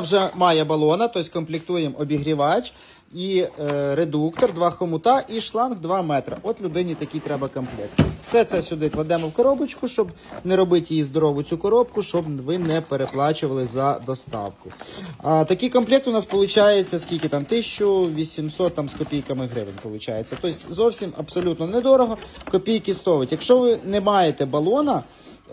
Вже має балона, тобто комплектуємо обігрівач і е, редуктор, два хомута і шланг 2 метри. От людині такий треба комплект. Все це сюди кладемо в коробочку, щоб не робити її здорову цю коробку, щоб ви не переплачували за доставку. А, такий комплект у нас виходить, скільки там 1800 там, з копійками гривень. Виходить. Тобто зовсім абсолютно недорого. Копійки стоїть. Якщо ви не маєте балона,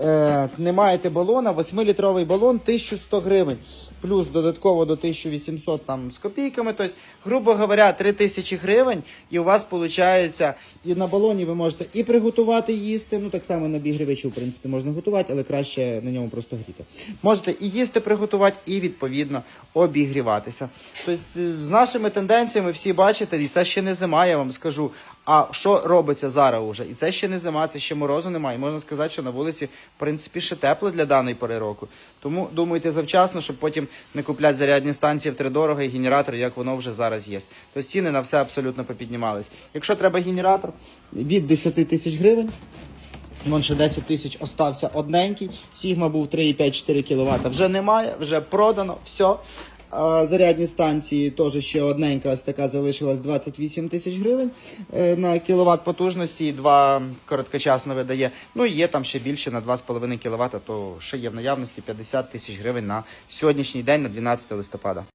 е, не маєте балона, 8-літровий балон 1100 гривень. Плюс додатково до 1800 там з копійками. Тобто, грубо говоря, 3000 гривень, і у вас виходить, і на балоні ви можете і приготувати їсти. Ну так само на обігрівачу, в принципі, можна готувати, але краще на ньому просто гріти. Можете і їсти приготувати, і відповідно обігріватися. Тобто, з нашими тенденціями всі бачите, і це ще не зима, я вам скажу. А що робиться зараз уже? І це ще не зима, це ще морозу немає. Можна сказати, що на вулиці, в принципі, ще тепло для даної пори року. Тому думайте завчасно, щоб потім не купляти зарядні станції втридорого і генератори, як воно вже зараз є. Тобто ціни на все абсолютно попіднімались. Якщо треба генератор від 10 тисяч гривень. Вон ще 10 тисяч остався одненький. Сігма був 3,5-4 кВт. Вже немає, вже продано, все. Зарядні станції теж ще одненька ось така залишилась 28 тисяч гривень е, на кіловат потужності, і два короткочасно видає. Ну і є там ще більше на 2,5 кВт, то ще є в наявності 50 тисяч гривень на сьогоднішній день, на 12 листопада.